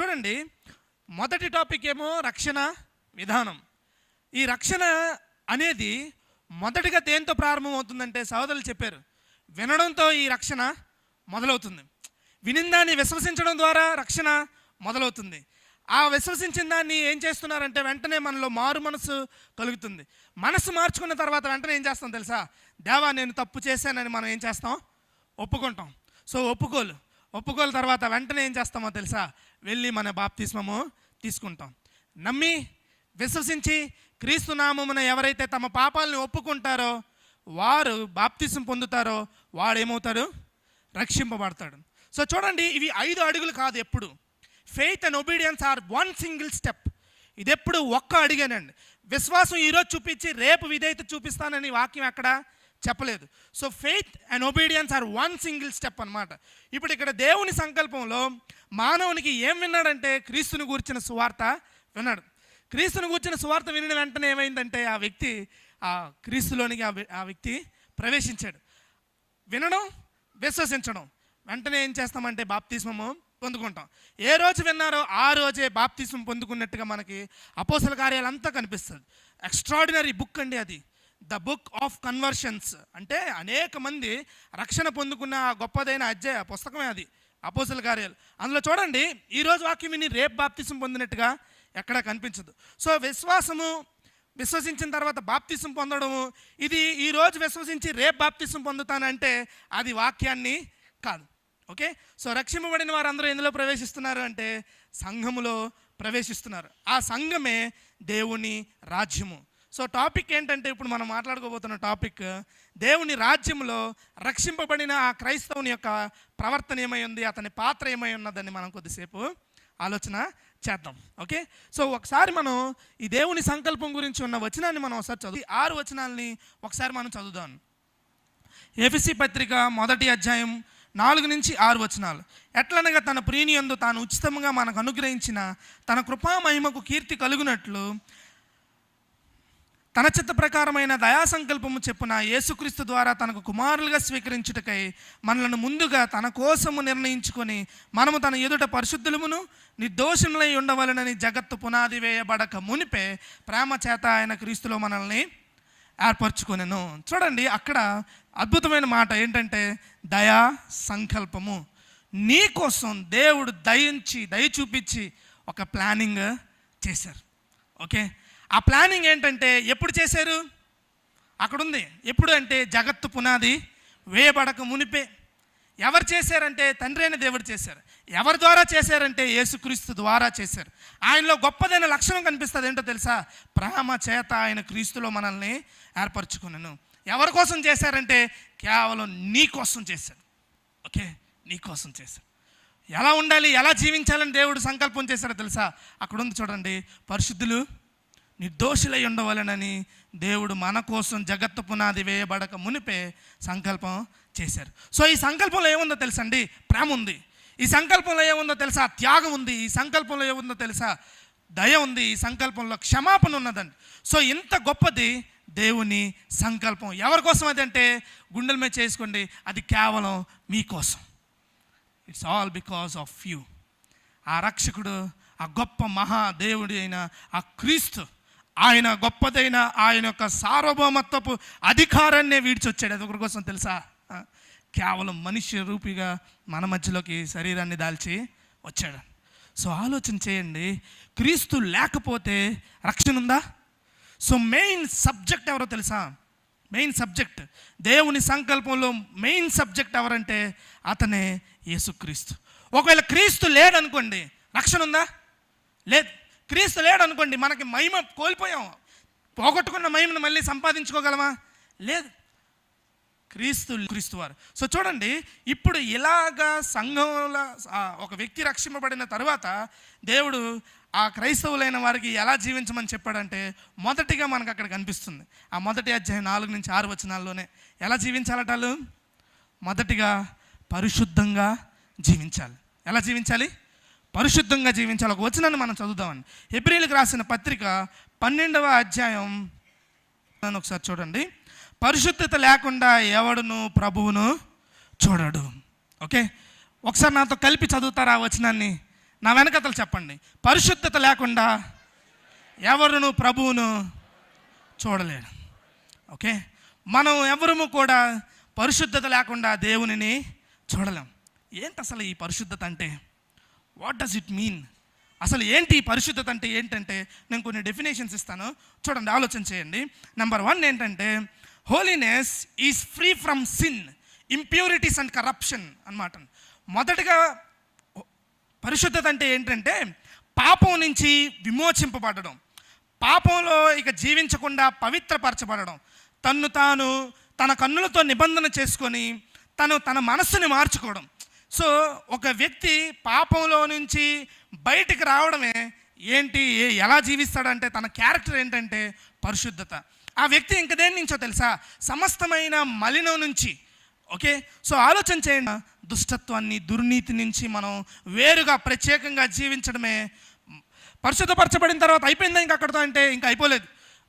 చూడండి మొదటి టాపిక్ ఏమో రక్షణ విధానం. ఈ రక్షణ అనేది మొదటిగా దేంతో ప్రారంభమవుతుందంటే సహోదరులు చెప్పారు. వినడంతో ఈ రక్షణ మొదలవుతుంది. వినిందాన్ని విశ్వసించడం ద్వారా రక్షణ మొదలవుతుంది. ఆ విశ్వసించిన దాన్ని ఏం చేస్తున్నారంటే వెంటనే మనలో మారు మనసు కలుగుతుంది. మనసు మార్చుకున్న తర్వాత వెంటనే ఏం చేస్తాం తెలుసా? దేవా నేను తప్పు చేశానని మనం ఏం చేస్తాం? ఒప్పుకుంటాం. సో ఒప్పుకోలు. ఒప్పుకోలు తర్వాత వెంటనే ఏం చేస్తామో తెలుసా? వెళ్ళి మన బాప్తిస్మము తీసుకుంటాం. నమ్మి విశ్వసించి క్రీస్తు నామమున ఎవరైతే తమ పాపాలను ఒప్పుకుంటారో వారు బాప్తిసం పొందుతారో వాడు ఏమవుతాడు రక్షింపబడతాడు. సో చూడండి ఇవి ఐదు అడుగులు కాదు ఎప్పుడు. Faith and obedience are one single step ఇది ఎప్పుడు ఒక్క అడిగానండి. విశ్వాసం ఈరోజు చూపించి రేపు విధేయత చూపిస్తానని వాక్యం ఎక్కడ? చెప్పలేదు. So faith and obedience are one single step అనమాట ఇప్పుడు ఇక్కడ దేవుని సంకల్పంలో మానవునికి ఏం విన్నాడంటే క్రీస్తుని గూర్చిన సువార్త విన్నాడు. క్రీస్తుని గూర్చిన సువార్త వినిన వెంటనే ఏమైందంటే ఆ వ్యక్తి ఆ క్రీస్తులోనికి ఆ ఆ వ్యక్తి ప్రవేశించాడు. వినడం విశ్వసించడం. వెంటనే ఏం చేస్తామంటే బాప్తిస్మము పొందుకుంటాం. ఏ రోజు విన్నారో ఆ రోజే బాప్తిస్మం పొందుకున్నట్టుగా మనకి అపోసల కార్యాలంతా కనిపిస్తుంది. ఎక్స్ట్రాడినరీ బుక్ అండి అది. The book of conversions. అంటే అనేక మంది రక్షణ పొందుకున్న ఆ గొప్పదైన అధ్యాయ పుస్తకమే అది అపోసల కార్యాలు. అందులో చూడండి ఈరోజు వాక్యం విని రేపు బాప్తిసం పొందినట్టుగా ఎక్కడా కనిపించదు. సో విశ్వాసము విశ్వసించిన తర్వాత బాప్తిసం పొందడము ఇది ఈ రోజు విశ్వసించి రేపు బాప్తిసం పొందుతానంటే అది వాక్యాన్ని కాదు. ఓకే? సో రక్షింపబడిన వారందరూ ఎందులో ప్రవేశిస్తున్నారు అంటే సంఘములో ప్రవేశిస్తున్నారు. ఆ సంఘమే దేవుని రాజ్యము. సో టాపిక్ ఏంటంటే ఇప్పుడు మనం మాట్లాడుకోబోతున్న టాపిక్ దేవుని రాజ్యంలో రక్షింపబడిన ఆ క్రైస్తవుని యొక్క ప్రవర్తన ఏమై ఉంది అతని పాత్ర ఏమై ఉన్నదని మనం కొద్దిసేపు ఆలోచన చేద్దాం. ఓకే? సో ఒకసారి మనం ఈ దేవుని సంకల్పం గురించి ఉన్న వచనాన్ని మనం ఒకసారి చదువు ఆరు వచనాలని ఒకసారి మనం చదువుదాం. ఏపీసీ పత్రిక మొదటి అధ్యాయం నాలుగు నుంచి ఆరు వచనాలు. ఎట్లనగా తన ప్రీనియందు తాను ఉచితంగా మనకు అనుగ్రహించిన తన కృపా మహిమకు కీర్తి కలుగునట్లు తన చిత్త ప్రకారమైన దయా సంకల్పము చెప్పున యేసుక్రీస్తు ద్వారా తనకు కుమారులుగా స్వీకరించుటకై మనలను ముందుగా తన కోసము నిర్ణయించుకొని మనము తన ఎదుట పరిశుద్ధులమును నిర్దోషములై ఉండవలనని జగత్తు పునాది వేయబడక మునిపే ప్రేమ చేత ఆయన క్రీస్తులో మనల్ని ఏర్పరచుకొనెను. చూడండి అక్కడ అద్భుతమైన మాట ఏంటంటే దయా సంకల్పము నీ కోసం దేవుడు దయించి దయ చూపించి ఒక ప్లానింగ్ చేశారు. ఓకే? ఆ ప్లానింగ్ ఏంటంటే ఎప్పుడు చేశారు? అక్కడుంది. ఎప్పుడు అంటే జగత్తు పునాది వేయబడక మునిపే. ఎవరు చేశారంటే తండ్రి అయిన దేవుడు చేశారు. ఎవరి ద్వారా చేశారంటే యేసుక్రీస్తు ద్వారా చేశారు. ఆయనలో గొప్పదైన లక్షణం కనిపిస్తుంది ఏంటో తెలుసా? ప్రేమ చేత ఆయన క్రీస్తులో మనల్ని ఏర్పరచుకున్నాను. ఎవరి కోసం చేశారంటే కేవలం నీ కోసం చేశారు ఓకే? నీ కోసం చేశారు ఎలా ఉండాలి? ఎలా జీవించాలని దేవుడు సంకల్పం చేశారో తెలుసా? అక్కడ ఉంది చూడండి. పరిశుద్ధులు నిర్దోషులై ఉండవలనని దేవుడు మన కోసం జగత్తు పునాది వేయబడక మునిపే సంకల్పం చేశారు. సో ఈ సంకల్పంలో ఏముందో తెలుసండి? ప్రేమ ఉంది. ఈ సంకల్పంలో ఏముందో తెలుసా? త్యాగం ఉంది. ఈ సంకల్పంలో ఏముందో తెలుసా? దయ ఉంది. ఈ సంకల్పంలో క్షమాపణ ఉన్నదండి. సో ఇంత గొప్పది దేవుని సంకల్పం. ఎవరి కోసం అది అంటే గుండెల మీద చేసుకోండి. అది కేవలం మీకోసం it's all because of you ఆ రక్షకుడు ఆ గొప్ప మహాదేవుడి అయిన ఆ క్రీస్తు ఆయన గొప్పదైన ఆయన యొక్క సార్వభౌమత్వపు అధికారాన్నే వీడ్చొచ్చాడు. అది ఒకరి కోసం తెలుసా? కేవలం మనిషి రూపిగా మన మధ్యలోకి శరీరాన్ని దాల్చి వచ్చాడు. సో ఆలోచన చేయండి. క్రీస్తు లేకపోతే రక్షణ ఉందా? సో మెయిన్ సబ్జెక్ట్ ఎవరో తెలుసా? Main subject. దేవుని సంకల్పంలో మెయిన్ సబ్జెక్ట్ ఎవరంటే అతనే యేసుక్రీస్తు. ఒకవేళ క్రీస్తు లేడనుకోండి రక్షణ ఉందా? లేదు. క్రీస్తు లేడు అనుకోండి మనకి మహిమ కోల్పోయాం. పోగొట్టుకున్న మహిమను మళ్ళీ సంపాదించుకోగలమా? లేదు. క్రీస్తు క్రీస్తు వారు సో చూడండి ఇప్పుడు ఇలాగా సంఘంలో ఒక వ్యక్తి రక్షింపబడిన తర్వాత దేవుడు ఆ క్రైస్తవులైన వారికి ఎలా జీవించమని చెప్పాడంటే మొదటిగా మనకు అక్కడ కనిపిస్తుంది. ఆ మొదటి అధ్యాయం నాలుగు నుంచి ఆరు వచనాల్లోనే ఎలా జీవించాలటాలు మొదటిగా పరిశుద్ధంగా జీవించాలి. ఎలా జీవించాలి? పరిశుద్ధంగా జీవించాలి. ఒక వచనాన్ని మనం చదువుదామని. ఎబ్రిల్కి రాసిన పత్రిక పన్నెండవ అధ్యాయం. నన్ను ఒకసారి చూడండి. పరిశుద్ధత లేకుండా ఎవడును ప్రభువును చూడడు. ఓకే? ఒకసారి నాతో కలిపి చదువుతారా ఆ వచనాన్ని? నా వెనకతలు చెప్పండి. పరిశుద్ధత లేకుండా ఎవరును ప్రభువును చూడలేడు. ఓకే? మనం ఎవరము కూడా పరిశుద్ధత లేకుండా దేవునిని చూడలేం. ఏంటి అసలు ఈ పరిశుద్ధత అంటే? వాట్ డస్ ఇట్ మీన్ అసలు ఏంటి ఈ పరిశుద్ధత అంటే ఏంటంటే నేను కొన్ని డెఫినేషన్స్ ఇస్తాను. చూడండి ఆలోచన చేయండి. నెంబర్ వన్ ఏంటంటే holiness is free from sin impurities and corruption అన్నమాట. మొదటగా పరిశుద్ధత అంటే ఏంటంటే పాపం నుంచి విమోచింపబడడం. పాపంలో ఇక జీవించకుండా పవిత్రపరచబడడం. తన్ను తాను తన కన్నులతో నిబంధన చేసుకొని తను తన మనస్సుని మార్చుకోవడం. సో ఒక వ్యక్తి పాపంలో నుంచి బయటికి రావడమే ఏంటి ఏ- ఎలా జీవిస్తాడంటే తన క్యారెక్టర్ ఏంటంటే పరిశుద్ధత. ఆ వ్యక్తి ఇంక దేని నుంచో తెలుసా? సమస్తమైన మలినం నుంచి. ఓకే? సో ఆలోచన చేయండి. దుష్టత్వాన్ని దుర్నీతి నుంచి మనం వేరుగా ప్రత్యేకంగా జీవించడమే. పరిశుద్ధపరచబడిన తర్వాత అయిపోయిందా ఇంకా అక్కడతో అంటే ఇంకా అయిపోలేదు.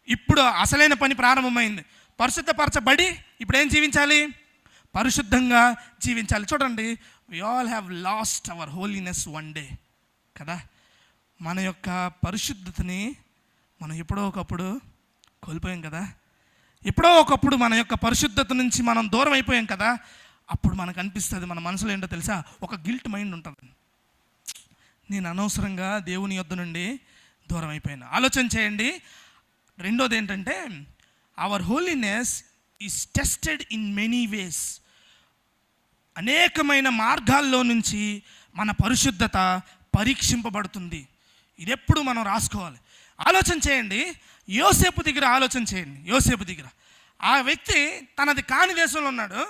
ఇప్పుడు అసలైన పని ప్రారంభమైంది. పరిశుద్ధపరచబడి ఇప్పుడు ఏం జీవించాలి? పరిశుద్ధంగా జీవించాలి. చూడండి we all have lost our holiness one day కదా? మన యొక్క పరిశుద్ధతని మనం ఎప్పుడో ఒకప్పుడు కోల్పోయాం కదా? ఎప్పుడో ఒకప్పుడు మన యొక్క పరిశుద్ధత నుంచి మనం దూరం అయిపోయాం కదా? అప్పుడు మనకు అనిపిస్తుంది మన మనసులో ఏంటో తెలుసా? ఒక గిల్ట్ మైండ్ ఉంటుంది. నేను అనవసరంగా దేవుని యొద్ద నుండి దూరం అయిపోయాను. ఆలోచన చేయండి. రెండోది ఏంటంటే our holiness is tested in many ways అనేకమైన మార్గాల్లో నుంచి మన పరిశుద్ధత పరీక్షింపబడుతుంది. ఇది ఎప్పుడు మనం రాసుకోవాలి. ఆలోచన చేయండి. యోసేపు దగ్గర ఆలోచన చేయండి. యోసేపు దగ్గర. ఆ వ్యక్తి తనది కాని దేశంలో ఉన్నాడు.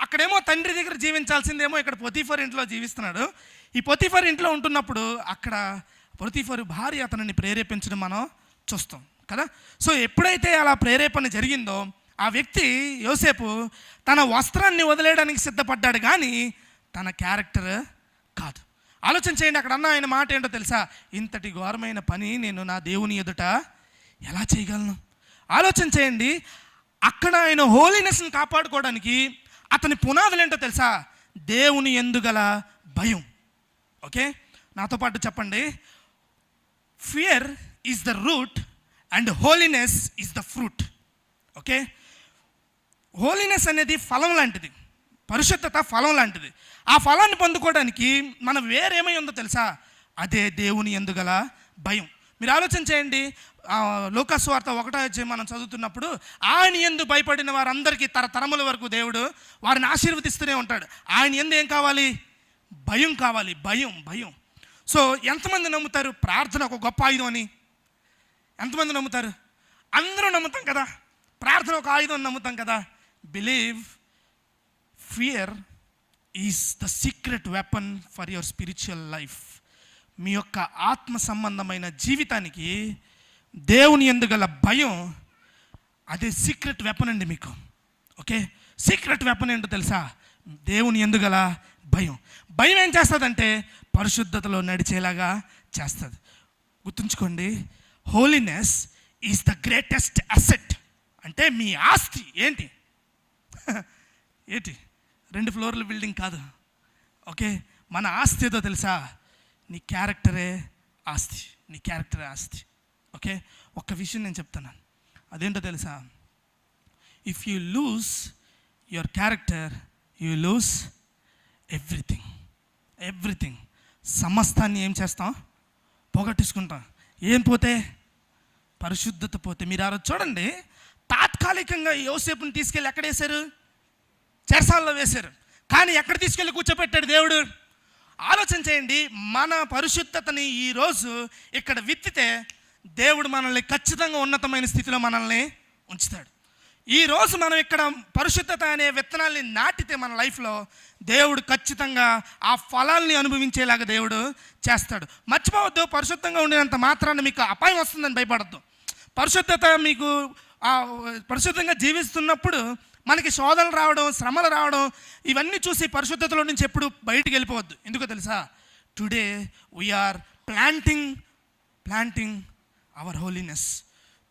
అక్కడేమో తండ్రి దగ్గర జీవించాల్సిందేమో ఇక్కడ పొతిఫర్ ఇంట్లో జీవిస్తున్నాడు. ఈ పొతిఫర్ ఇంట్లో ఉంటున్నప్పుడు అక్కడ పొతిఫర్ భార్య అతనిని ప్రేరేపించడం మనం చూస్తాం కదా? సో ఎప్పుడైతే అలా ప్రేరేపణ జరిగిందో ఆ వ్యక్తి యోసేపు తన వస్త్రాన్ని వదిలేయడానికి సిద్ధపడ్డాడు కానీ తన క్యారెక్టర్ కాదు. ఆలోచన చేయండి అక్కడ అన్న ఆయన మాట ఏంటో తెలుసా? ఇంతటి ఘోరమైన పని నేను నా దేవుని ఎదుట ఎలా చేయగలను? ఆలోచన చేయండి అక్కడ ఆయన హోలీనెస్ని కాపాడుకోవడానికి అతని పునాదులు ఏంటో తెలుసా? దేవుని ఎందుగల భయం. ఓకే? నాతో పాటు చెప్పండి. Fear is the root and holiness is the fruit okay? Holiness అనేది ఫలం లాంటిది. పరిశుద్ధత ఫలం లాంటిది. ఆ ఫలాన్ని పొందుకోవడానికి మనం వేరేమై ఉందో తెలుసా? అదే దేవుని ఎందుగల భయం. మీరు ఆలోచన చేయండి. ఆ, వార్త ఒకటో మనం చదువుతున్నప్పుడు ఆయన ఎందు భయపడిన వారందరికీ తరతరముల వరకు దేవుడు వారిని ఆశీర్వదిస్తూనే ఉంటాడు. ఆయన ఎందు ఏం కావాలి? భయం కావాలి. భయం భయం. సో ఎంతమంది నమ్ముతారు? ప్రార్థన ఒక గొప్ప ఆయుధం అని. ఎంతమంది నమ్ముతారు? అందరూ నమ్ముతాం కదా. ప్రార్థన ఒక ఆయుధం నమ్ముతాం కదా. Believe fear is the secret weapon for your spiritual life మీ యొక్క ఆత్మ సంబంధమైన జీవితానికి దేవుని ఎందుగల భయం అదే సీక్రెట్ వెపన్ అండి మీకు. ఓకే సీక్రెట్ వెపన్ ఏంటో తెలుసా? దేవుని ఎందుగల భయం. భయం ఏం చేస్తుందంటే పరిశుద్ధతలో నడిచేలాగా చేస్తుంది. గుర్తుంచుకోండి holiness is the greatest asset అంటే మీ ఆస్తి ఏంటి? ఏంటి? రెండు ఫ్లోర్ల బిల్డింగ్ కాదు. ఓకే? మన ఆస్తి ఏదో తెలుసా? నీ క్యారెక్టరే ఆస్తి. నీ క్యారెక్టరే ఆస్తి. ఓకే? ఒక్క విషయం నేను చెప్తాను. అదేంటో తెలుసా? If you lose your character you lose everything everything సమస్తాన్ని ఏం చేస్తాం? పోగొట్టేసుకుంటాం. ఏం పోతే? పరిశుద్ధత పోతే. మీరు ఆ చూడండి తాత్కాలికంగా యోసేపుని తీసుకెళ్ళి ఎక్కడ వేశారు? చెరసాల్లో వేశారు. కానీ ఎక్కడ తీసుకెళ్ళి కూర్చోపెట్టాడు దేవుడు? ఆలోచన చేయండి మన పరిశుద్ధతని ఈరోజు ఇక్కడ విత్తితే దేవుడు మనల్ని ఖచ్చితంగా ఉన్నతమైన స్థితిలో మనల్ని ఉంచుతాడు. ఈ రోజు మనం ఇక్కడ పరిశుద్ధత అనే విత్తనాల్ని నాటితే మన లైఫ్లో దేవుడు ఖచ్చితంగా ఆ ఫలాల్ని అనుభవించేలాగా దేవుడు చేస్తాడు. మర్చిపోవద్దు పరిశుద్ధంగా ఉండినంత మాత్రాన్ని మీకు అపాయం వస్తుందని భయపడద్దు. పరిశుద్ధత మీకు పరిశుద్ధంగా జీవిస్తున్నప్పుడు మనకి శోధనలు రావడం శ్రమలు రావడం ఇవన్నీ చూసి పరిశుద్ధతలో నుంచి ఎప్పుడు బయటికి వెళ్ళిపోవద్దు. ఎందుకో తెలుసా? Today we are planting planting our holiness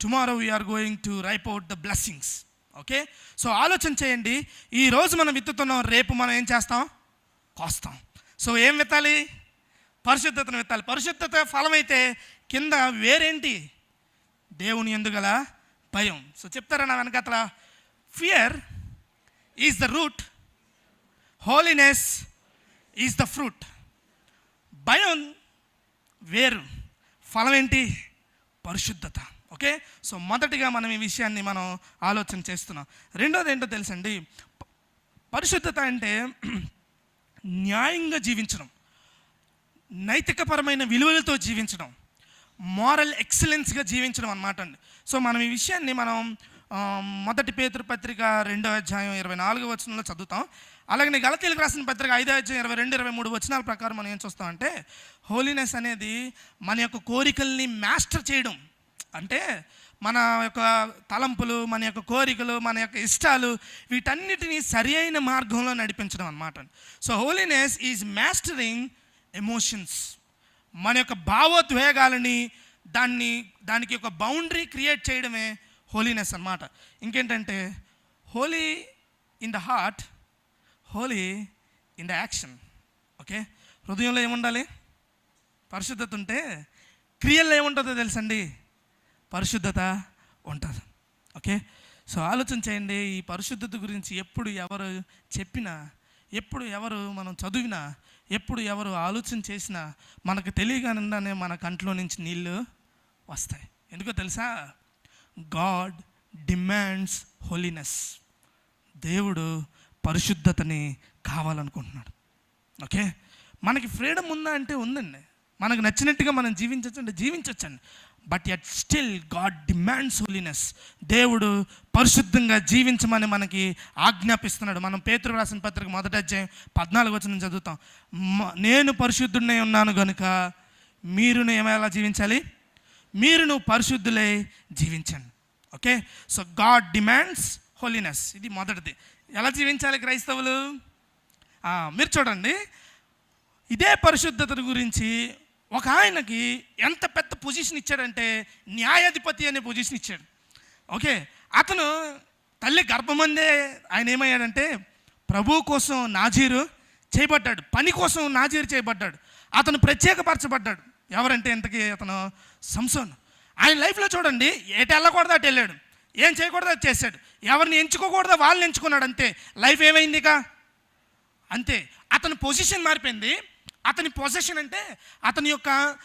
tomorrow we are going to ripe out the blessings okay so ఆలోచన చేయండి. ఈరోజు మనం విత్తుతున్నాం రేపు మనం ఏం చేస్తాం? కోస్తాం. సో ఏం విత్తాలి? పరిశుద్ధతను విత్తాలి. పరిశుద్ధత ఫలమైతే కింద వేరేంటి? దేవుని ఎందుగల భయం. సో చెప్తారా నా వెనకతల? Fear is the root holiness is the fruit భయం వేరు ఫలం ఏంటి పరిశుద్ధత ఓకే సో మొదటిగా మనం ఈ విషయాన్ని మనం ఆలోచన చేస్తున్నాం. రెండోది ఏంటో తెలుసండి? పరిశుద్ధత అంటే న్యాయంగా జీవించడం. నైతికపరమైన విలువలతో జీవించడం. మారల్ ఎక్సలెన్స్గా జీవించడం అనమాట అండి. సో మనం ఈ విషయాన్ని మనం మొదటి పేతురు పత్రిక రెండో అధ్యాయం ఇరవై నాలుగు వచనంలో చదువుతాం. అలాగే గలతీలకు రాసిన పత్రిక ఐదో అధ్యాయం ఇరవై రెండు ఇరవై మూడు వచనాల ప్రకారం మనం ఏం చూస్తామంటే హోలీనెస్ అనేది మన యొక్క కోరికల్ని మాస్టర్ చేయడం. అంటే మన యొక్క తలంపులు మన యొక్క కోరికలు మన యొక్క ఇష్టాలు వీటన్నిటినీ సరి అయిన మార్గంలో నడిపించడం అనమాట so holiness is mastering emotions మన యొక్క భావోద్వేగాలని దాన్ని దానికి ఒక బౌండరీ క్రియేట్ చేయడమే హోలీనెస్ అన్నమాట. ఇంకేంటంటే holy in the heart holy in the action okay హృదయంలో ఏముండాలి? పరిశుద్ధత ఉంటే క్రియల్లో ఏముంటుందో తెలుసండి? పరిశుద్ధత ఉంటుంది. ఓకే సో ఆలోచన చేయండి ఈ పరిశుద్ధత గురించి ఎప్పుడు ఎవరు చెప్పినా ఎప్పుడు ఎవరు మనం చదివినా ఎప్పుడు ఎవరు ఆలోచన చేసినా మనకు తెలియగానే మన కంట్లో నుంచి నీళ్ళు వస్తాయి. ఎందుకో తెలుసా? గాడ్ డిమాండ్స్ హోలీనెస్ దేవుడు పరిశుద్ధతని కావాలనుకుంటున్నాడు. ఓకే? మనకి ఫ్రీడమ్ ఉందా అంటే ఉందండి. మనకు నచ్చినట్టుగా మనం జీవించవచ్చు అంటే జీవించవచ్చండి but yet still God demands holiness దేవుడు పరిశుద్ధంగా జీవించమని మనకి ఆజ్ఞాపిస్తున్నాడు. మనం పేతురు రాసిన పత్రిక మొదట అధ్యాయం పద్నాలుగు వచ్చిన చదువుతాం. నేను పరిశుద్ధుడినే ఉన్నాను కనుక మీరును ఏమైనా జీవించాలి? మీరును పరిశుద్ధులే జీవించండి. Okay so God demands holiness ఇది మొదటిది. ఎలా జీవించాలి క్రైస్తవులు? మీరు చూడండి. ఇదే పరిశుద్ధత గురించి ఒక ఆయనకి ఎంత పెద్ద పొజిషన్ ఇచ్చాడంటే న్యాయాధిపతి అనే పొజిషన్ ఇచ్చాడు. ఓకే? అతను తల్లి గర్భమందే ఆయన ఏమయ్యాడంటే ప్రభు కోసం నాజీరు చేయబడ్డాడు. పని కోసం నాజీరు చేయబడ్డాడు. అతను ప్రత్యేకపరచబడ్డాడు. ఎవరంటే ఇంతకీ అతను? సంసోన్. ఆయన లైఫ్లో చూడండి ఏటి వెళ్ళకూడదు అటు వెళ్ళాడు. ఏం చేయకూడదు అది చేశాడు. ఎవరిని ఎంచుకోకూడదో వాళ్ళని ఎంచుకున్నాడు అంతే. లైఫ్ ఏమైంది ఇక అంతే. అతని పొజిషన్ మారిపోయింది. అతని పొజిషన్ అంటే అతని యొక్క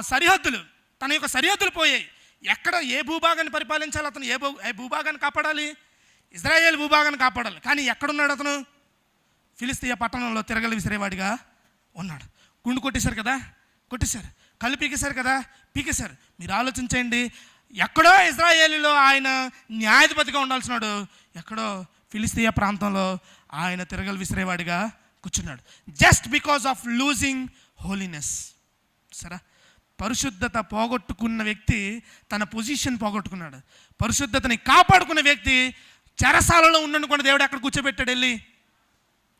సరిహద్దులు తన యొక్క సరిహద్దులు పోయాయి. ఎక్కడ ఏ భూభాగాన్ని పరిపాలించాలి? అతను ఏ భూ ఏ భూభాగాన్ని కాపాడాలి? ఇజ్రాయేల్ భూభాగాన్ని కాపాడాలి. కానీ ఎక్కడున్నాడు అతను? ఫిలిస్తీయ పట్టణంలో తిరగలి విసిరేవాడిగా ఉన్నాడు. గుండు కొట్టేశారు కదా? కొట్టేశారు. కళ్ళు పీకేశారు కదా? పీకేశారు. మీరు ఆలోచించండి. ఎక్కడో ఇజ్రాయేలీలో ఆయన న్యాయాధిపతిగా ఉండాల్సినాడు. ఎక్కడో ఫిలిస్తీయ ప్రాంతంలో ఆయన తిరగలు విసిరేవాడిగా కూర్చున్నాడు. Just because of losing holiness సరే? పరిశుద్ధత పోగొట్టుకున్న వ్యక్తి తన పొజిషన్ పోగొట్టుకున్నాడు. పరిశుద్ధతని కాపాడుకున్న వ్యక్తి చెరసాలలో ఉండనుకున్న దేవుడు ఎక్కడ కూర్చోబెట్టాడు వెళ్ళి.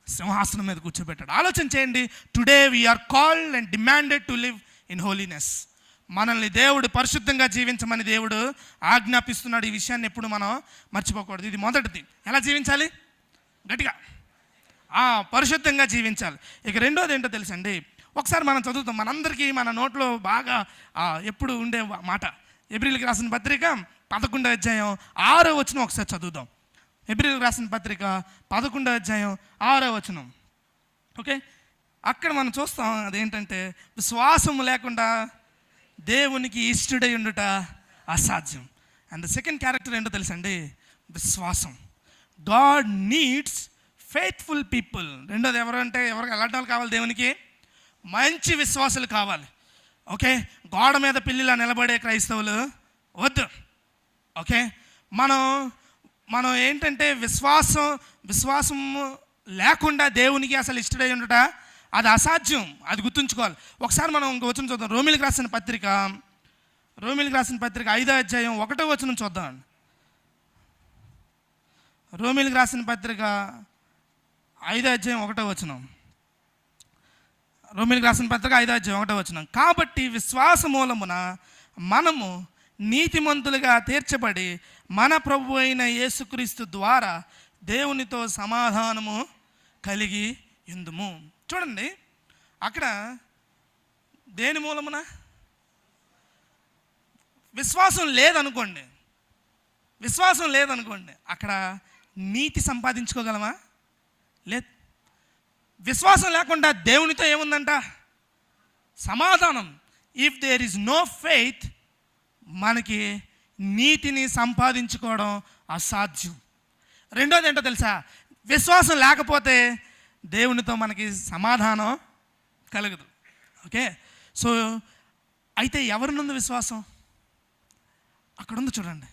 సింహాసనం మీద కూర్చోబెట్టాడు. ఆలోచన చేయండి. Today we are called and demanded to live in holiness మనల్ని దేవుడు పరిశుద్ధంగా జీవించమని దేవుడు ఆజ్ఞాపిస్తున్నాడు. ఈ విషయాన్ని ఎప్పుడు మనం మర్చిపోకూడదు. ఇది మొదటిది. ఎలా జీవించాలి? గట్టిగా. పరిశుద్ధంగా జీవించాలి. ఇక రెండోది ఏంటో తెలుసండి? ఒకసారి మనం చదువుతాం. మనందరికీ మన నోట్లో బాగా ఎప్పుడు ఉండే మాట. ఏప్రిల్కి రాసిన పత్రిక పదకొండో అధ్యాయం ఆరో వచనం ఒకసారి చదువుదాం. ఏప్రిల్కి రాసిన పత్రిక పదకొండో అధ్యాయం ఆరో వచనం. ఓకే? అక్కడ మనం చూస్తాం అదేంటంటే విశ్వాసం లేకుండా దేవునికి ఇష్టడై ఉండుట అసాధ్యం. అండ్ ద సెకండ్ క్యారెక్టర్ ఏంటో తెలుసండి? విశ్వాసం. గాడ్ నీడ్స్ ఫెయిత్ఫుల్ పీపుల్ రెండోది ఎవరంటే ఎవరికి ఎలాంటి వాళ్ళు కావాలి దేవునికి? మంచి విశ్వాసులు కావాలి. ఓకే? గోడ మీద పిల్లిలా నిలబడే క్రైస్తవులు వద్దు. ఓకే? మనం మనం ఏంటంటే విశ్వాసం విశ్వాసం లేకుండా దేవునికి అసలు ఇష్టడై ఉండట అది అసాధ్యం. అది గుర్తుంచుకోవాలి. ఒకసారి మనం ఇంక వచ్చిన చూద్దాం. రోమిలికి రాసిన పత్రిక రోమిలికి రాసిన పత్రిక ఐదో అధ్యాయం ఒకటో వచనం చూద్దాం. రోమిలికి రాసిన పత్రిక ఐదో అధ్యాయం ఒకటో వచనం. రోమిలికి రాసిన పత్రిక ఐదో అధ్యాయం ఒకటో వచనం. కాబట్టి విశ్వాస మూలమున మనము నీతిమంతులుగా తీర్చబడి మన ప్రభు అయిన యేసుక్రీస్తు ద్వారా దేవునితో సమాధానము కలిగి ఎందుము చూడండి అక్కడ దేని మూలమున? విశ్వాసం లేదనుకోండి. విశ్వాసం లేదనుకోండి. అక్కడ నీతి సంపాదించుకోగలమా? లేదు. విశ్వాసం లేకుండా దేవునితో ఏముందంట? సమాధానం. If there is no faith మనకి నీతిని సంపాదించుకోవడం అసాధ్యం. రెండోది ఏంటో తెలుసా? విశ్వాసం లేకపోతే దేవునితో మనకి సమాధానం కలగదు. ఓకే? సో అయితే ఎవరినుంది విశ్వాసం? అక్కడ ఉంది చూడండి.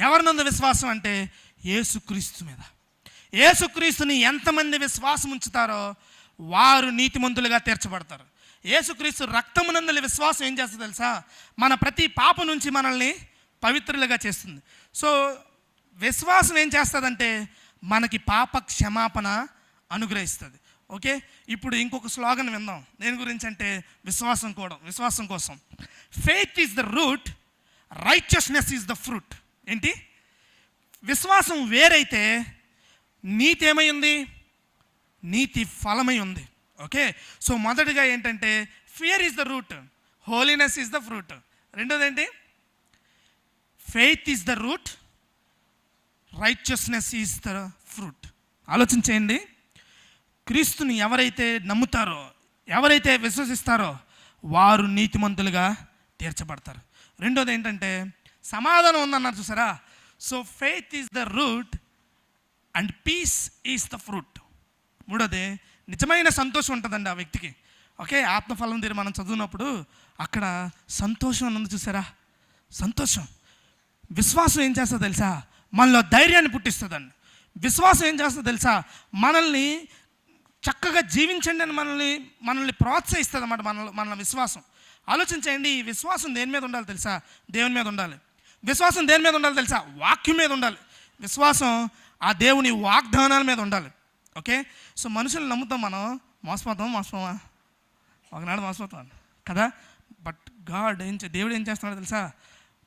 ఎవరినుంది విశ్వాసం అంటే యేసుక్రీస్తు మీద. యేసుక్రీస్తుని ఎంతమంది విశ్వాసం ఉంచుతారో వారు నీతిమంతులుగా తీర్చబడతారు. యేసుక్రీస్తు రక్తమునందుల విశ్వాసం ఏం చేస్తుంది తెలుసా? మన ప్రతి పాప నుంచి మనల్ని పవిత్రులుగా చేస్తుంది. సో విశ్వాసం ఏం చేస్తుందంటే మనకి పాప క్షమాపణ అనుగ్రహిస్తుంది. ఓకే? ఇప్పుడు ఇంకొక స్లోగన్ విందాం. దేని గురించి అంటే విశ్వాసం కూడా విశ్వాసం కోసం. Faith is the root righteousness is the fruit ఏంటి? విశ్వాసం వేరైతే నీతి ఏమై ఉంది నీతి ఫలమై ఉంది ఓకే? సో మొదటిగా ఏంటంటే fear is the root holiness is the fruit రెండోది ఏంటి faith is the root righteousness is the fruit ఆలోచించేయండి. క్రీస్తుని ఎవరైతే నమ్ముతారో ఎవరైతే విశ్వసిస్తారో వారు నీతిమంతులుగా తీర్చబడతారు. రెండోది ఏంటంటే సమాధానం ఉందన్నారు చూసారా? So faith is the root and peace is the fruit మూడోది నిజమైన సంతోషం ఉంటుందండి ఆ వ్యక్తికి. ఓకే ఆత్మఫలం తీరు మనం చదివినప్పుడు అక్కడ సంతోషం అన్నది చూసారా? సంతోషం. విశ్వాసం ఏం చేస్తుందో తెలుసా? మనలో ధైర్యాన్ని పుట్టిస్తుందండి. విశ్వాసం ఏం చేస్తుందో తెలుసా? మనల్ని చక్కగా జీవించండి అని మనల్ని మనల్ని ప్రోత్సహిస్తుంది అన్నమాట మన మన విశ్వాసం. ఆలోచించండి ఈ విశ్వాసం దేని మీద ఉండాలి తెలుసా? దేవుని మీద ఉండాలి. విశ్వాసం దేని మీద ఉండాలి తెలుసా? వాక్యం మీద ఉండాలి. విశ్వాసం ఆ దేవుని వాగ్దానాల మీద ఉండాలి. ఓకే? సో మనుషులు నమ్ముతాం మనం. మోసపోతాం మోసపోమా? ఒకనాడు మోసపోతాం. కదా? బట్ గాడ్ ఏం దేవుడు ఏం చేస్తున్నాడో తెలుసా?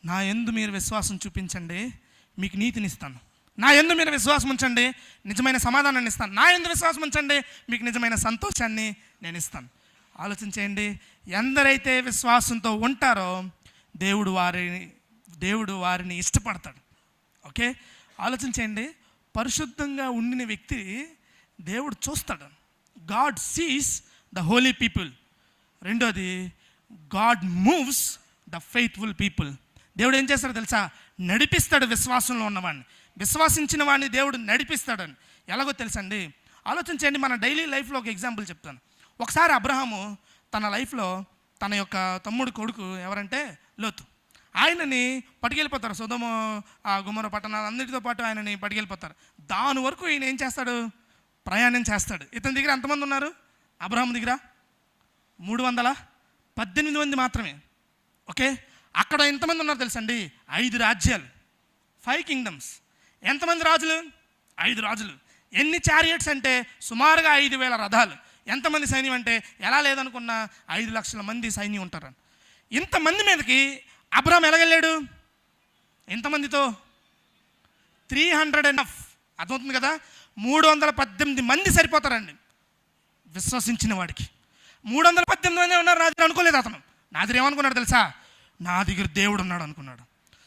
నా ఎందు మీరు విశ్వాసం చూపించండి మీకు నీతిని ఇస్తాను. నా ఎందు మీరు విశ్వాసం ఉంచండి నిజమైన సమాధానాన్ని ఇస్తాను. నా ఎందు విశ్వాసం ఉంచండి మీకు నిజమైన సంతోషాన్ని నేను ఇస్తాను. ఆలోచించేయండి ఎందరైతే విశ్వాసంతో ఉంటారో దేవుడు వారిని దేవుడు వారిని ఇష్టపడతాడు. ఓకే? ఆలోచించేయండి పరిశుద్ధంగా ఉండిన వ్యక్తి దేవుడు చూస్తాడు. God sees the holy people రెండోది God moves the faithful people దేవుడు ఏం చేస్తాడో తెలుసా? నడిపిస్తాడు విశ్వాసంలో ఉన్నవాడిని విశ్వాసించిన వాడిని దేవుడు నడిపిస్తాడని ఎలాగో తెలుసండి? ఆలోచించండి మన డైలీ లైఫ్లో ఒక ఎగ్జాంపుల్ చెప్తాను. ఒకసారి అబ్రహాము తన లైఫ్లో తన యొక్క తమ్ముడు కొడుకు ఎవరంటే లోతు. ఆయనని పట్టుకెళ్ళిపోతారు. సుధమ ఆ గుమ్మర పట్టణాలు అన్నిటితో పాటు ఆయనని పట్టుకెళ్ళిపోతారు. దాని వరకు ఈయన ఏం చేస్తాడు? ప్రయాణం చేస్తాడు. ఇతని దగ్గర ఎంతమంది ఉన్నారు? అబ్రహం దగ్గర మూడు వందల? పద్దెనిమిది మంది మాత్రమే. ఓకే? అక్కడ ఎంతమంది ఉన్నారు తెలుసండి? ఐదు రాజ్యాలు. Five kingdoms. ఎంతమంది రాజులు? ఐదు రాజులు. ఎన్ని చారియట్స్ అంటే సుమారుగా ఐదు వేల రథాలు. ఎంతమంది సైన్యం అంటే ఎలా లేదనుకున్న ఐదు లక్షల మంది సైన్యం ఉంటారు ఇంతమంది మీదకి అబ్రహాం ఎలాగెళ్ళాడు ఎంతమందితో? త్రీ హండ్రెడ్ అండ్ హాఫ్ అర్థమవుతుంది కదా? మూడు వందల పద్దెనిమిది మంది సరిపోతారండి. విశ్వసించిన వాడికి. మూడు వందల పద్దెనిమిది మంది ఉన్నారు నా దగ్గర అనుకోలేదు అతను. నా దగ్గర ఏమనుకున్నాడు తెలుసా? నా దగ్గర దేవుడు ఉన్నాడు అనుకున్నాడు.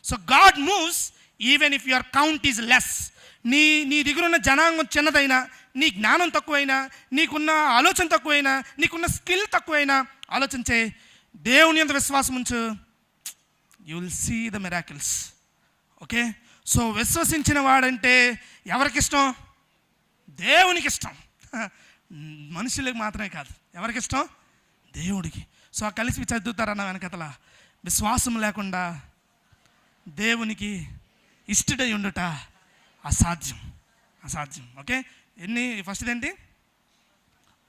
So God moves even if your count is less నీ నీ దగ్గర ఉన్న జనాంగం చిన్నదైనా నీ జ్ఞానం తక్కువైనా నీకున్న ఆలోచన తక్కువైనా నీకున్న స్కిల్ తక్కువైనా ఆలోచించే దేవుని అంత విశ్వాసం ఉంచు. You will see the miracles okay so విశ్వసించిన వాడంటే ఎవరికి ఇష్టం దేవునికి ఇష్టం మనుషులకు మాత్రమే కాదు. ఎవరికి ఇష్టం దేవుడికి. సో ఆ కలిసి చదువుతారన్న వెనకతల? విశ్వాసం లేకుండా దేవునికి ఇష్టడై ఉండుట అసాధ్యం. అసాధ్యం. ఓకే? ఎన్ని? ఫస్ట్ది ఏంటి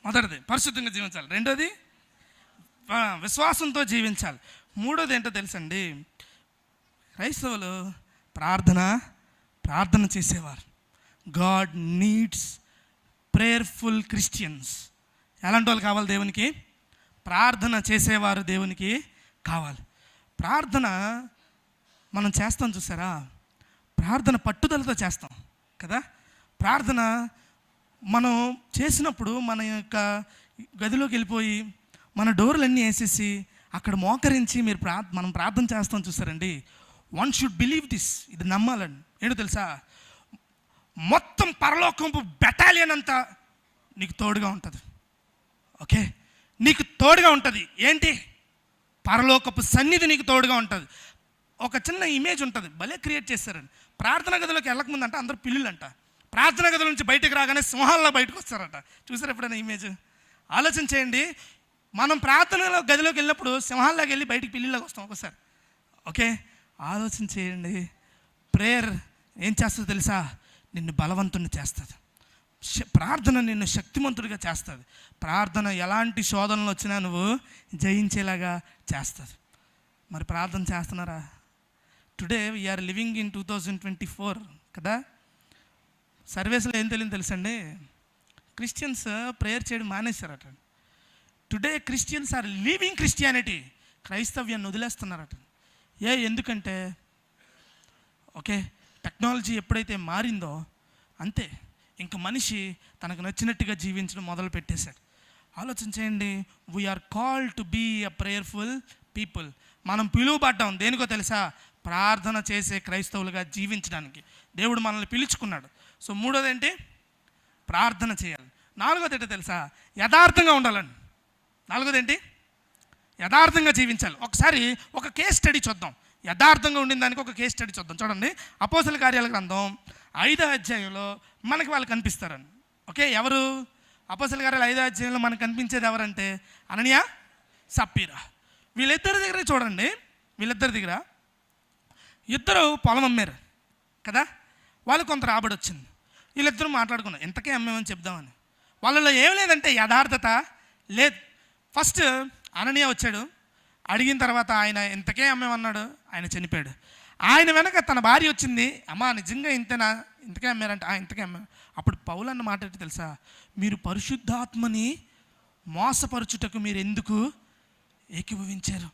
మొదటిది పరిశుద్ధంగా జీవించాలి. రెండోది విశ్వాసంతో జీవించాలి. మూడోది ఏంటో తెలుసండి? క్రైస్తవులు ప్రార్థన ప్రార్థన చేసేవారు. God needs prayerful Christians. ఎలాంటి వాళ్ళు కావాలి దేవునికి? ప్రార్థన చేసేవారు దేవునికి కావాలి. ప్రార్థన మనం చేస్తాం చూసారా? ప్రార్థన పట్టుదలతో చేస్తాం కదా? ప్రార్థన మనం చేసినప్పుడు మన యొక్క గదిలోకి వెళ్ళిపోయి మన డోర్లన్నీ వేసేసి అక్కడ మోకరించి మీరు ప్రా మనం ప్రార్థన చేస్తాం చూసారండి. వన్ షుడ్ బిలీవ్ దిస్ ఇది నమ్మాలండి. ఏంటో తెలుసా? మొత్తం పరలోకంపు బెటాలియన్ అంతా నీకు తోడుగా ఉంటుంది. ఓకే? నీకు తోడుగా ఉంటుంది. ఏంటి? పరలోకపు సన్నిధి నీకు తోడుగా ఉంటుంది. ఒక చిన్న ఇమేజ్ ఉంటుంది. భలే క్రియేట్ చేస్తారని ప్రార్థన గదిలోకి వెళ్ళకముందు అంట అందరూ పిల్లులంట. ప్రార్థన గదుల నుంచి బయటకు రాగానే సింహాల్లో బయటకు వస్తారట. చూసారు ఎప్పుడైనా ఇమేజ్ ఆలోచన చేయండి. మనం ప్రార్థనలో గదిలోకి వెళ్ళినప్పుడు సింహాల్లోకి వెళ్ళి బయటికి పిల్లిలోకి వస్తాం ఒకసారి. ఓకే? ఆలోచన చేయండి. ప్రేయర్ ఏం చేస్తుందో తెలుసా? నిన్ను బలవంతుని చేస్తుంది. ప్రార్థన నిన్ను శక్తిమంతుడిగా చేస్తుంది. ప్రార్థన ఎలాంటి శోధనలు వచ్చినా నువ్వు జయించేలాగా చేస్తుంది. మరి ప్రార్థన చేస్తున్నారా? Today we are living in two thousand twenty four కదా? సర్వీస్లో ఏం తెలియదు తెలుసండి? క్రిస్టియన్స్ ప్రేయర్ చేయడం మానేశారట. Today Christians are leaving Christianity క్రైస్తవ్యాన్ని వదిలేస్తున్నారట. ఏ ఎందుకంటే? ఓకే టెక్నాలజీ ఎప్పుడైతే మారిందో అంతే. ఇంక మనిషి తనకు నచ్చినట్టుగా జీవించడం మొదలు పెట్టేశాడు. ఆలోచించేయండి we are call to be a prayerful people మనం పిలువబడ్డాం దేనికో తెలుసా? ప్రార్థన చేసే క్రైస్తవులుగా జీవించడానికి. దేవుడు మనల్ని పిలుచుకున్నాడు. సో మూడోది ఏంటి ప్రార్థన చేయాలి. నాలుగోది ఏంటో తెలుసా? యథార్థంగా ఉండాలండి. నాలుగోది ఏంటి? యథార్థంగా జీవించాలి. ఒకసారి ఒక కేస్ స్టడీ చూద్దాం. యథార్థంగా ఉండిన దానికి ఒక కేస్ స్టడీ చూద్దాం. చూడండి. అపోసల కార్యాల గ్రంథం ఐదో అధ్యాయంలో మనకి వాళ్ళు కనిపిస్తారని. ఓకే ఎవరు? అపోసల కార్యాల ఐదో అధ్యాయంలో మనకు కనిపించేది ఎవరంటే? అనన్య సప్పీరా. వీళ్ళిద్దరి దగ్గర చూడండి. వీళ్ళిద్దరి దగ్గర ఇద్దరు పొలం అమ్మారు కదా? వాళ్ళు కొంత రాబడి వచ్చింది. వీళ్ళిద్దరూ మాట్లాడుకున్నారు. ఇంతకే అమ్మేమని చెప్దామని. వాళ్ళలో ఏం లేదంటే యథార్థత లేదు. ఫస్ట్ అననీయ వచ్చాడు. అడిగిన తర్వాత ఆయన ఇంతకే అమ్మేమన్నాడు? ఆయన చనిపోయాడు. ఆయన వెనక తన భార్య వచ్చింది. అమ్మా నిజంగా ఇంతేనా? ఇంతకే అమ్మారంటే. "ఆ, ఇంతకే అమ్మా. అప్పుడు పౌలు అన్న మాట ఏంటి తెలుసా? మీరు పరిశుద్ధాత్మని మోసపరుచుటకు మీరు ఎందుకు ఏకీభవించారు?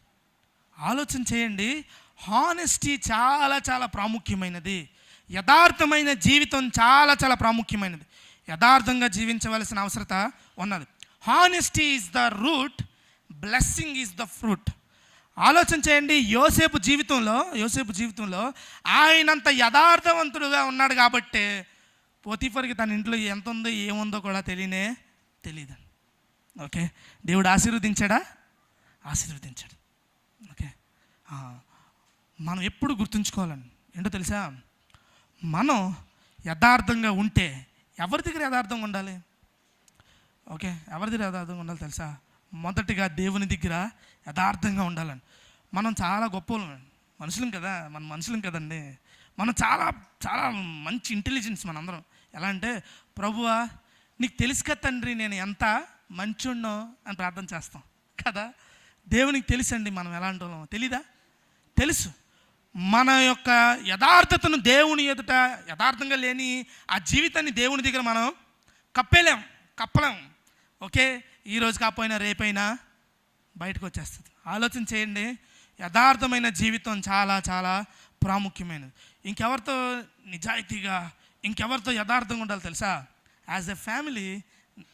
ఆలోచన చేయండి. హానెస్టీ చాలా చాలా ప్రాముఖ్యమైనది. యథార్థమైన జీవితం చాలా చాలా ప్రాముఖ్యమైనది. యథార్థంగా జీవించవలసిన అవసరత ఉన్నది. Honesty is the root blessing is the fruit ఆలోచన చేయండి యోసేపు జీవితంలో యోసేపు జీవితంలో ఆయనంత యథార్థవంతుడుగా ఉన్నాడు కాబట్టి పోతీఫర్కి తన ఇంట్లో ఎంత ఉందో ఏముందో కూడా తెలియనే తెలియదు ఓకే? దేవుడు ఆశీర్వదించాడా? ఆశీర్వదించాడు. ఓకే? మనం ఎప్పుడు గుర్తుంచుకోవాలండి. ఏంటో తెలుసా? మనం యథార్థంగా ఉంటే ఎవరి దగ్గర యథార్థంగా ఉండాలి? ఓకే? ఎవరి దగ్గర యథార్థంగా ఉండాలి తెలుసా? మొదటిగా దేవుని దగ్గర యథార్థంగా ఉండాలండి మనం చాలా గొప్ప మనుషులం కదా మన మనుషులం కదండి. మనం చాలా చాలా మంచి ఇంటెలిజెన్స్ మనందరం. ఎలా అంటే ప్రభువా నీకు తెలుసు కదా తండ్రి నేను ఎంత మంచున్నో అని ప్రార్థన చేస్తాం. కదా? దేవునికి తెలుసండి మనం ఎలాంటి వాళ్ళం. తెలీదా? తెలుసు. మన యొక్క యథార్థతను దేవుని ఎదుట యథార్థంగా లేని ఆ జీవితాన్ని దేవుని దగ్గర మనం కప్పేలేం కప్పలేం. ఓకే? ఈరోజు కాకపోయినా రేపైనా బయటకు వచ్చేస్తుంది ఆలోచన చేయండి. యథార్థమైన జీవితం చాలా చాలా ప్రాముఖ్యమైనది. ఇంకెవరితో నిజాయితీగా ఇంకెవరితో యథార్థంగా ఉండాలి తెలుసా? యాజ్ ఎ ఫ్యామిలీ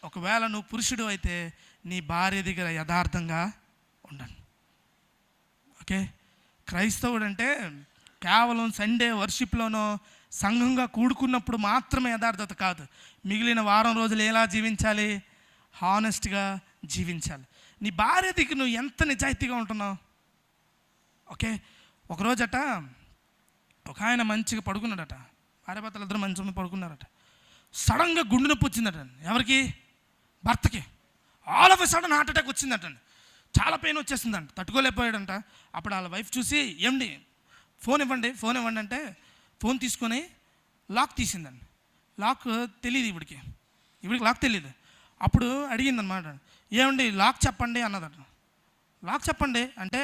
ఒకవేళ నువ్వు పురుషుడు అయితే నీ భార్య దగ్గర యథార్థంగా ఉండండి. ఓకే? క్రైస్తవుడు అంటే కేవలం సండే వర్షిప్లోనో సంఘంగా కూడుకున్నప్పుడు మాత్రమే యథార్థత కాదు. మిగిలిన వారం రోజులు ఎలా జీవించాలి? హానెస్ట్గా జీవించాలి. నీ భార్య దగ్గర నువ్వు ఎంత నిజాయితీగా ఉంటున్నావు? ఓకే? ఒకరోజట ఒక ఆయన మంచిగా పడుకున్నాడట. భార్య భర్తలు ఇద్దరు మంచి పడుకున్నారట. సడన్గా గుండె నొప్పి వచ్చిందట ఎవరికి? భర్తకి. All of sudden heart attack వచ్చిందట చాలా పెయిన్ వచ్చేసిందంట. తట్టుకోలేకపోయాడంట. అప్పుడు వాళ్ళ వైఫ్ చూసి ఏమండి? ఫోన్ ఇవ్వండి ఫోన్ ఇవ్వండి అంటే ఫోన్ తీసుకొని లాక్ తీసిందండి. లాక్ తెలియదు ఇవిడికి. ఇవిడికి లాక్ తెలియదు అప్పుడు అడిగిందనమాట ఏమండి లాక్ చెప్పండి అన్నదట. లాక్ చెప్పండి అంటే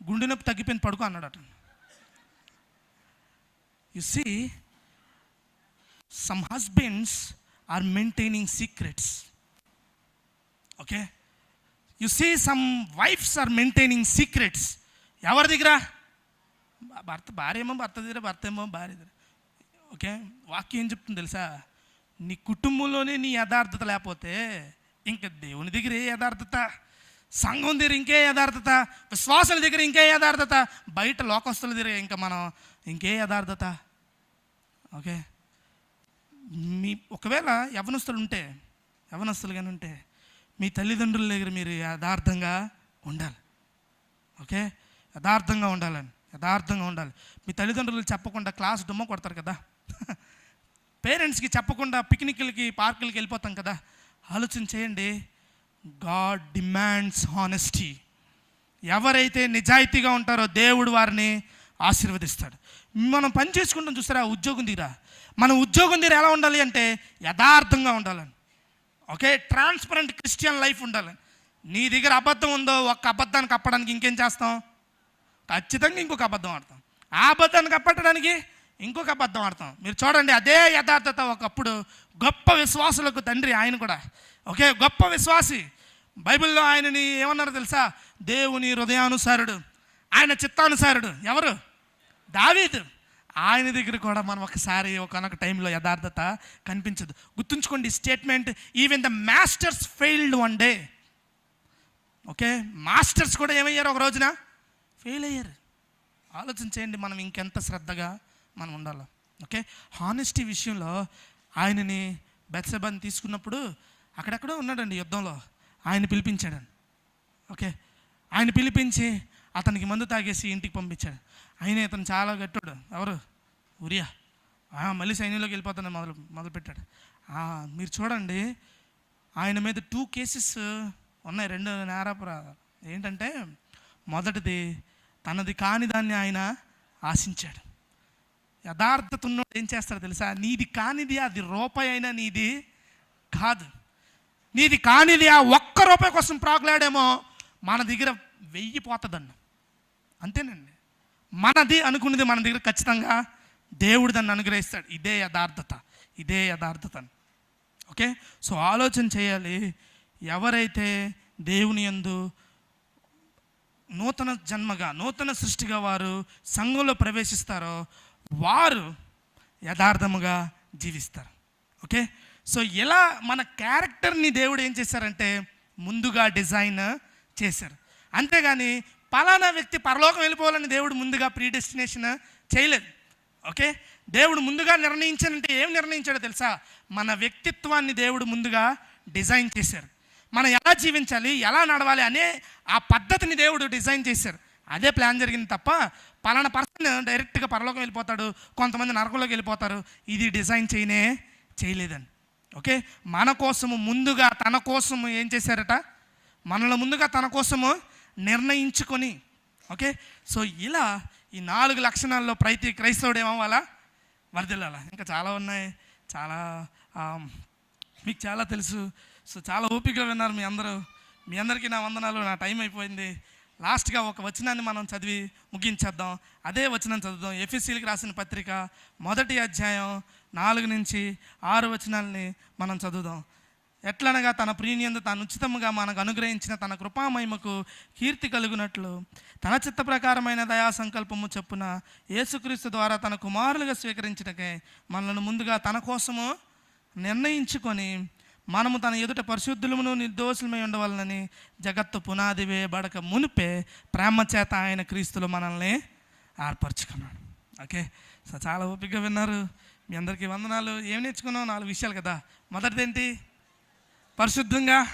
గుండె నొప్పి తగ్గిపోయింది పడుకో అన్నాడట. You see some husbands are maintaining secrets okay you see some wives are maintaining secrets ఎవరి దగ్గర? భర్త భార్య ఏమో భర్త దగ్గర భర్త ఏమో భార్య దగ్గర. ఓకే వాక్యం ఏం చెప్తుంది తెలుసా? నీ కుటుంబంలోనే నీ యథార్థత లేకపోతే ఇంకా దేవుని దగ్గర ఏ యథార్థత? సంఘం దగ్గర ఇంకే యథార్థత? విశ్వాసుల దగ్గర ఇంకే యథార్థత? బయట లోకస్తుల దగ్గర ఇంకా మనం ఇంకే యథార్థత? ఓకే. మీ ఒకవేళ యవనస్తులు ఉంటే యవనస్తులు కానీ ఉంటే మీ తల్లిదండ్రుల దగ్గర మీరు యథార్థంగా ఉండాలి. ఓకే? యథార్థంగా ఉండాలని యథార్థంగా ఉండాలి. మీ తల్లిదండ్రులు చెప్పకుండా క్లాస్ డుమ్మ కొడతారు కదా. పేరెంట్స్కి చెప్పకుండా పిక్నిక్లకి పార్కులకి వెళ్ళిపోతాం కదా ఆలోచన చేయండి. God demands honesty. ఎవరైతే నిజాయితీగా ఉంటారో దేవుడు వారిని ఆశీర్వదిస్తాడు. మనం పని చేసుకుంటాం చూస్తారా ఉద్యోగం దగ్గర మన ఉద్యోగం దగ్గర ఎలా ఉండాలి అంటే యథార్థంగా ఉండాలని. ఓకే ట్రాన్స్పరెంట్ క్రిస్టియన్ లైఫ్ ఉండాలని. నీ దగ్గర అబద్ధం ఉందో ఒక్క అబద్ధాన్ని కప్పడానికి ఇంకేం చేస్తాం? ఖచ్చితంగా ఇంకొక అబద్ధం ఆడతాం. ఆ అబద్ధాన్ని కప్పట్టడానికి ఇంకొక అబద్ధం ఆడతాం. మీరు చూడండి అదే యథార్థత ఒకప్పుడు గొప్ప విశ్వాసులకు తండ్రి ఆయన కూడా. ఓకే గొప్ప విశ్వాసి. బైబిల్లో ఆయనని ఏమన్నారో తెలుసా? దేవుని హృదయానుసారుడు. ఆయన చిత్తానుసారుడు. ఎవరు? దావీదు. ఆయన దగ్గర కూడా మనం ఒకసారి ఒకనొక టైంలో యథార్థత కనిపించదు. గుర్తుంచుకోండి statement even the masters failed one day okay masters కూడా ఏమయ్యారు ఒక రోజున? ఫెయిల్ అయ్యారు. ఆలోచన చేయండి మనం ఇంకెంత శ్రద్ధగా మనం ఉండాలి? ఓకే? హానెస్టీ విషయంలో ఆయనని బెత్సెబాని తీసుకున్నప్పుడు అక్కడక్కడ ఉన్నాడండి యుద్ధంలో. ఆయన పిలిపించాడండి ఓకే? ఆయన పిలిపించి అతనికి మందు తాగేసి ఇంటికి పంపించాడు. ఆయన ఇతను చాలా గట్టాడు. ఎవరు? ఉరియా మళ్ళీ సైన్యంలోకి వెళ్ళిపోతాను మొదలు మొదలుపెట్టాడు. మీరు చూడండి ఆయన మీద టూ కేసెస్ ఉన్నాయి. రెండు నేరాపుర ఏంటంటే మొదటిది తనది కాని దాన్ని ఆయన ఆశించాడు. యథార్థత ఉన్నోడు ఏం చేస్తాడు తెలుసా? నీది కానిది అది రూపాయి అయినా నీది కాదు. నీది కానిది ఆ ఒక్క రూపాయి కోసం ప్రాకులాడేమో మన దగ్గర వెయ్యి పోతుందన్న. అంతేనండి. మనది అనుకున్నది మన దగ్గర ఖచ్చితంగా దేవుడు దాన్ని అనుగ్రహిస్తాడు. ఇదే యథార్థత. ఇదే యథార్థత ఓకే? సో ఆలోచన చేయాలి. ఎవరైతే దేవుని యందు నూతన జన్మగా నూతన సృష్టిగా వారు సంఘంలో ప్రవేశిస్తారో వారు యథార్థముగా జీవిస్తారు. ఓకే? సో ఇలా మన క్యారెక్టర్ని దేవుడు ఏం చేశారంటే ముందుగా డిజైన్ చేశారు. అంతేగాని పలానా వ్యక్తి పరలోకం వెళ్ళిపోవాలని దేవుడు ముందుగా ప్రీ డెస్టినేషన్ చేయలేదు. ఓకే? దేవుడు ముందుగా నిర్ణయించానంటే ఏం నిర్ణయించాడో తెలుసా? మన వ్యక్తిత్వాన్ని దేవుడు ముందుగా డిజైన్ చేశారు. మనం ఎలా జీవించాలి ఎలా నడవాలి అనే ఆ పద్ధతిని దేవుడు డిజైన్ చేశారు. అదే ప్లాన్ జరిగింది తప్ప పలానా పర్సన్ డైరెక్ట్గా పరలోకం వెళ్ళిపోతాడు కొంతమంది నరకంలోకి వెళ్ళిపోతారు. ఇది డిజైన్ చేయనే చేయలేదండి. ఓకే? మన కోసము ముందుగా తన కోసము ఏం చేశారట? మనల్ని ముందుగా తన కోసము నిర్ణయించుకొని ఓకే? సో ఇలా ఈ నాలుగు లక్షణాల్లో ప్రతి క్రైస్తవుడు ఏమవ్వాలా? వరదలాల ఇంకా చాలా ఉన్నాయి. చాలా మీకు చాలా తెలుసు. సో చాలా ఓపికగా విన్నారు మీ అందరూ. మీ అందరికీ నా వందనాలు. నా టైం అయిపోయింది. లాస్ట్గా ఒక వచనాన్ని మనం చదివి ముగించేద్దాం. అదే వచనం చదువుదాం. ఎఫ్ఎస్సీలకు రాసిన పత్రిక మొదటి అధ్యాయం నాలుగు నుంచి ఆరు వచనాలని మనం చదువుదాం. ఎట్లనగా తన ప్రీణియందు తాను ఉచితముగా మనకు అనుగ్రహించిన తన కృపామహిమకు కీర్తి కలుగునట్లు తన చిత్త ప్రకారమైన దయా సంకల్పము చొప్పున యేసుక్రీస్తు ద్వారా తన కుమారులుగా స్వీకరించటకే మనల్ని ముందుగా తన కోసము నిర్ణయించుకొని మనము తన ఎదుట పరిశుద్ధులమును నిర్దోషులమై ఉండవాలని జగత్తు పునాది వేయబడక మునిపే ప్రేమ చేత ఆయన క్రీస్తులు మనల్ని ఏర్పరచుకున్నాడు. ఓకే? సో చాలా ఓపికగా విన్నారు. మీ అందరికీ వందనాలు. ఏం నేర్చుకున్నావు? నాలుగు విషయాలు కదా. మొదటిది ఏంటి పరిశుద్ధంగా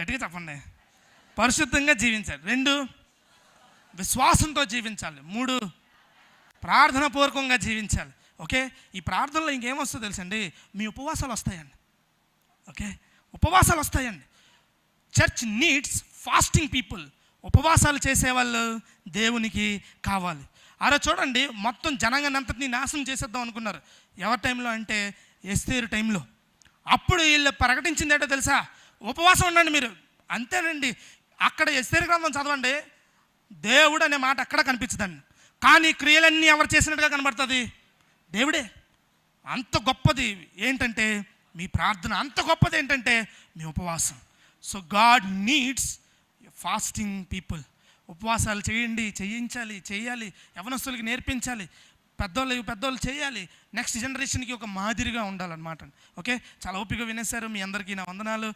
గట్టిగా చెప్పండి. పరిశుద్ధంగా జీవించాలి. రెండు విశ్వాసంతో జీవించాలి. మూడు ప్రార్థన పూర్వకంగా జీవించాలి. ఓకే? ఈ ప్రార్థనలో ఇంకేమొస్తుందో తెలుసండి? మీ ఉపవాసాలు వస్తాయండి. ఓకే ఉపవాసాలు వస్తాయండి. చర్చ్ నీడ్స్ ఫాస్టింగ్ పీపుల్ ఉపవాసాలు చేసేవాళ్ళు దేవునికి కావాలి. అరే చూడండి మొత్తం జనాంగాన్ని అంతటిని నాశనం చేసేద్దాం అనుకున్నారు. ఎవరి టైంలో అంటే ఎస్తేరు టైంలో. అప్పుడు వీళ్ళు ప్రకటించింది ఏంటో తెలుసా? ఉపవాసం ఉండండి మీరు. అంతేనండి. అక్కడ ఎస్తేరు గ్రంథం చదవండి. దేవుడు అనే మాట అక్కడ కనిపించదండి. కానీ క్రియలన్నీ ఎవరు చేసినట్టుగా కనబడుతుంది? దేవుడే. అంత గొప్పది ఏంటంటే మీ ప్రార్థన అంత గొప్పది ఏంటంటే మీ ఉపవాసం. So God needs fasting people ఉపవాసాలు చేయండి చేయించాలి చేయాలి యవనస్తులకి నేర్పించాలి పెద్దోళ్ళు పెద్దోళ్ళు చేయాలి. నెక్స్ట్ జనరేషన్కి ఒక మాదిరిగా ఉండాలన్నమాట. ఓకే చాలా ఓపిక వినేశారు. మీ అందరికీ నా వందనాలు.